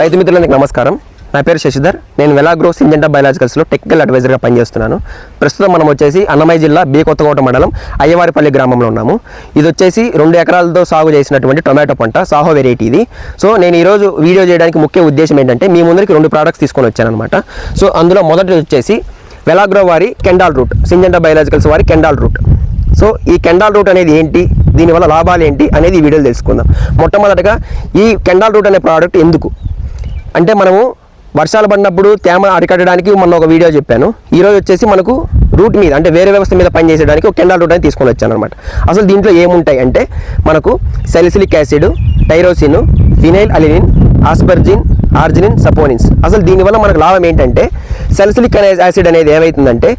రైతు మిత్రులందరికీ నమస్కారం. నా పేరు శశిధర్. నేను వెలాగ్రో సింజెంటా బయాలజికల్స్లో టెక్నికల్ అడ్వైజర్గా పనిచేస్తున్నాను. ప్రస్తుతం మనం వచ్చేసి అన్నమయ్య జిల్లా బి కొత్తకోట మండలం అయ్యవారిపల్లి గ్రామంలో ఉన్నాము. ఇది వచ్చేసి రెండు ఎకరాలతో సాగు చేసినటువంటి టొమాటో పంట సాహో వెరైటీ ఇది. సో నేను ఈరోజు వీడియో చేయడానికి ముఖ్య ఉద్దేశం ఏంటంటే మీ ముందరికి రెండు ప్రోడక్ట్స్ తీసుకొని వచ్చానమాట సో అందులో మొదటి వచ్చేసి వెలాగ్రో వారి కెండాల్ రూట్ సింజెంటా బయాలజికల్స్ వారి కెండాల్ రూట్. సో ఈ కెండాల్ రూట్ అనేది ఏంటి దీనివల్ల లాభాలు ఏంటి అనేది ఈ వీడియోలో తెలుసుకుందాం. మొట్టమొదటగా ఈ కెండాల్ రూట్ అనే ప్రోడక్ట్ ఎందుకు? అంటే మనము వర్షాలు పడినప్పుడు తేమ అరికట్టడానికి మొన్న ఒక వీడియో చెప్పాను. ఈరోజు వచ్చేసి మనకు రూట్ మీద అంటే వేరే వ్యవస్థ మీద పనిచేసేయడానికి ఒక కెండల్ రూట్ అని తీసుకొని వచ్చాను అనమాట అసలు దీంట్లో ఏముంటాయి అంటే మనకు salicylic acid tyrosine phenylalanine asparagine arginine saponins. అసలు దీనివల్ల మనకు లాభం ఏంటంటే సెలిసిలిక్ యాసిడ్ అనేది ఏమవుతుందంటే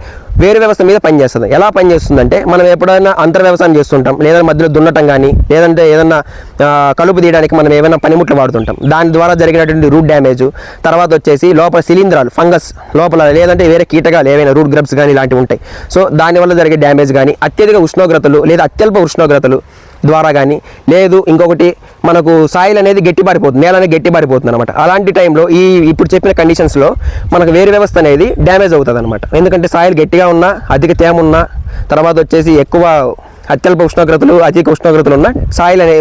వేరు వ్యవస్థ మీద పనిచేస్తుంది. ఎలా పనిచేస్తుందంటే మనం ఎప్పుడైనా అంతర్ వ్యవసాయం చేస్తుంటాం. లేదా మధ్యలో దున్నటం కానీ లేదంటే ఏదన్నా కలుపు తీయడానికి మనం ఏమైనా పనిముట్లు వాడుతుంటాం. దాని ద్వారా జరిగినటువంటి రూట్ డ్యామేజ్ తర్వాత వచ్చేసి లోపల శిలీంధ్రాలు ఫంగస్ లోపల లేదంటే వేరే కీటకాలు ఏవైనా రూట్ గ్రబ్స్ కానీ ఇలాంటివి ఉంటాయి. సో దానివల్ల జరిగే డ్యామేజ్ కానీ అత్యధిక ఉష్ణోగ్రతలు లేదా అత్యల్ప ఉష్ణోగ్రతలు ద్వారా కానీ లేదు ఇంకొకటి మనకు సాయిల్ అనేది గట్టిపారిపోతుంది నేల అనేది గట్టిపారిపోతుంది అనమాట అలాంటి టైంలో ఈ ఇప్పుడు చెప్పిన కండిషన్స్లో మనకు వేరు వ్యవస్థ అనేది డ్యామేజ్ అవుతుంది అనమాట ఎందుకంటే సాయిల్ గట్టిగా ఉన్నా అధిక తేమ ఉన్నా తర్వాత వచ్చేసి ఎక్కువ అత్యల్ప ఉష్ణోగ్రతలు అధిక ఉష్ణోగ్రతలు ఉన్న సాయిల్ అనే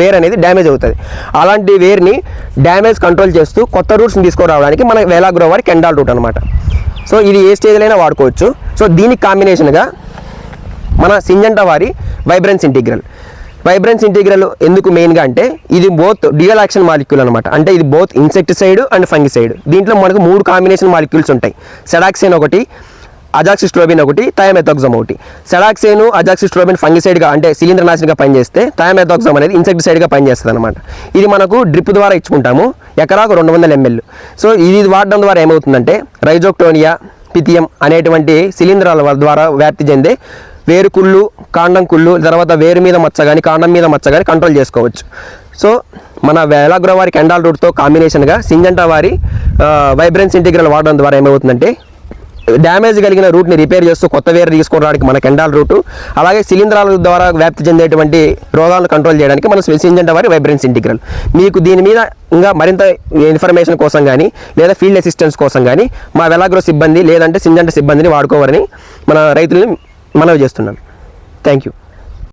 వేర్ అనేది డ్యామేజ్ అవుతుంది. అలాంటి వేర్ని డ్యామేజ్ కంట్రోల్ చేస్తూ కొత్త రూట్స్ని తీసుకురావడానికి మన వేలాగ్రో వారి కెండాల్ రూట్ అనమాట సో ఇది ఏ స్టేజ్లో అయినా వాడుకోవచ్చు. సో దీనికి కాంబినేషన్గా మన సింజంట వారి వైబ్రెన్స్ ఇంటిగ్రల్ వైబ్రెన్స్ ఇంటిగ్రల్ ఎందుకు మెయిన్గా అంటే ఇది బోత్ డ్యూయల్ యాక్షన్ మాలిక్యూల్ అనమాట అంటే ఇది బోత్ ఇన్సెక్టిసైడ్ అండ్ ఫంగిసైడ్ దీంట్లో మనకు మూడు కాంబినేషన్ మాలిక్యూల్స్ ఉంటాయి. సెడాక్సిన్ ఒకటి అజాక్సిస్ట్రోబిన్ ఒకటి థయామెథాక్సమ్ ఒకటి. సెడాక్సేను అజాక్సిస్ట్రోబిన్ ఫంగిసైడ్గా అంటే శిలీంద్రనాశినిగా పనిచేస్తే థయామెథాక్సమ్ అనేది ఇన్సెక్టిసైడ్గా పనిచేస్తుంది అనమాట ఇది మనకు డ్రిప్ ద్వారా ఇచ్చుకుంటాము. ఎకరాకు రెండు వందల ఎంఎల్ సో ఇది వాడడం ద్వారా ఏమవుతుందంటే రైజోక్టోనియా పితియం అనేటువంటి శిలీంధ్రాల ద్వారా వ్యాప్తి చెందే వేరు కుళ్ళు కాండం కుళ్ళు తర్వాత వేరు మీద మచ్చ కానీ కాండం మీద మచ్చ కానీ కంట్రోల్ చేసుకోవచ్చు. సో మన వేలాగ్రో వారి కెండాల్ రూట్తో కాంబినేషన్గా సింజంటా వారి వైబ్రెన్స్ ఇంటిగ్రల్ వాడడం ద్వారా ఏమవుతుందంటే డ్యామేజ్ కలిగిన రూట్ని రిపేర్ చేస్తూ కొత్త వేరు తీసుకోవడానికి మన కెండాల్ రూటు అలాగే శిలీంధ్రాల ద్వారా వ్యాప్తి చెందేటువంటి రోగాలను కంట్రోల్ చేయడానికి మన సింజంటా వారి వైబ్రెన్స్ ఇంటిగ్రల్ మీకు దీని మీద ఇంకా మరింత ఇన్ఫర్మేషన్ కోసం కానీ లేదా ఫీల్డ్ అసిస్టెన్స్ కోసం కానీ మా వెలాగ్రో సిబ్బంది లేదంటే సింజంట సిబ్బందిని వాడుకోవాలని మన రైతుల్ని మనవి చేస్తున్నాను. Thank you